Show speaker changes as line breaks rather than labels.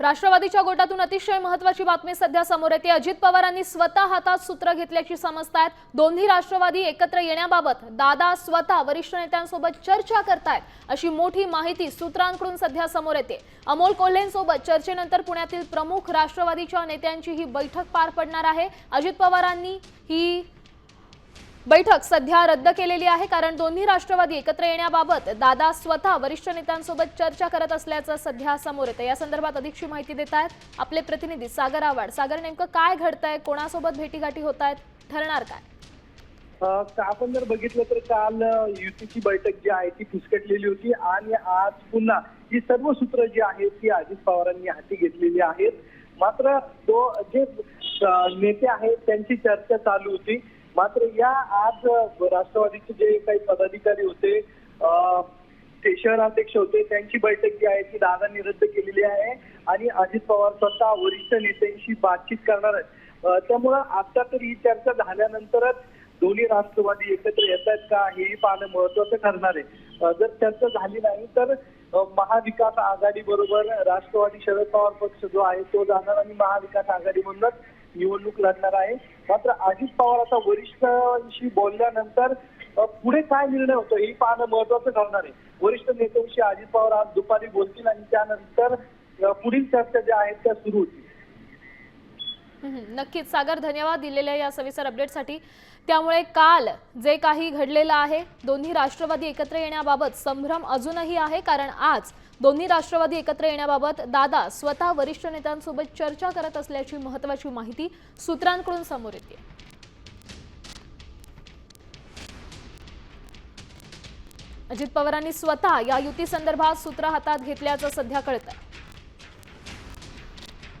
राष्ट्रवादीच्या गोटातून अतिशय महत्वाची बातमी सध्या समोर येते. अजित पवारांनी स्वतः हातात सूत्र घेतल्याची समजतायत दोन्ही राष्ट्रवादी एकत्र येण्याबाबत दादा स्वतः वरिष्ठ नेत्यांसोबत चर्चा करतायत अशी मोठी माहिती सूत्रांकडून सध्या समोर येते. अमोल कोल्हेंसोबत चर्चेनंतर पुण्यातील प्रमुख राष्ट्रवादीच्या नेत्यांची ही बैठक पार पडणार आहे. अजित पवारांनी ही बैठक सध्या रद्द केलेली आहे कारण दोन्ही राष्ट्रवादी एकत्र येण्याबाबत दादा स्वतः वरिष्ठ नेत्यांसोबत चर्चा करत असल्याचं सध्या समोर येतं. या संदर्भात अधिकची माहिती देत आहेत आपले प्रतिनिधी सागर आव्हाड. सागर नेमकं काय घडतंय? कोणासोबत भेटीगाठी होत आहेत ठरणार काय?
आपण जर बघितलं तर काल युतीची बैठक जी आहे ती फिसकटलेली होती आणि आज पुन्हा ही सर्व सूत्र जी आहेत ती अजित पवारांनी हाती घेतलेली आहेत. मात्र तो जे नेते आहेत त्यांची चर्चा चालू होती. मात्र या आज राष्ट्रवादीचे जे काही पदाधिकारी होते ते शहराध्यक्ष होते त्यांची बैठक जी आहे ती दादांनी रद्द केलेली आहे. आणि अजित पवार स्वतः वरिष्ठ नेत्यांशी बातचीत करणार आहेत. त्यामुळं आता तरी ही चर्चा झाल्यानंतरच दोन्ही राष्ट्रवादी एकत्र येत आहेत का हेही पाहणं महत्वाचं ठरणार आहे. जर चर्चा झाली नाही तर महाविकास आघाडी बरोबर राष्ट्रवादी शरद पवार पक्ष जो आहे तो जाणार आणि महाविकास आघाडी म्हणूनच निवडणूक लढणार आहे. मात्र अजित पवार आता वरिष्ठांशी बोलल्यानंतर पुढे काय निर्णय होतो हे पाहणं महत्वाचं ठरणार आहे. वरिष्ठ नेत्यांशी अजित पवार आज दुपारी बोलतील आणि त्यानंतर पुढील चर्चा ज्या आहेत त्या सुरू होतील.
नक्कीच सागर धन्यवाद दिलेल्या या सविस्तर अपडेटसाठी त्यामुळे काल जे काही घडलेलं आहे दोन्ही राष्ट्रवादी एकत्र येण्याबाबत संभ्रम अजूनही आहे कारण आज दोन्ही राष्ट्रवादी एकत्र येण्याबाबत दादा स्वतः वरिष्ठ नेत्यांसोबत चर्चा करत असल्याची महत्वाची माहिती सूत्रांकडून समोर येते. अजित पवारांनी स्वतः या युती संदर्भात सूत्र हातात घेतल्याचं सध्या कळतं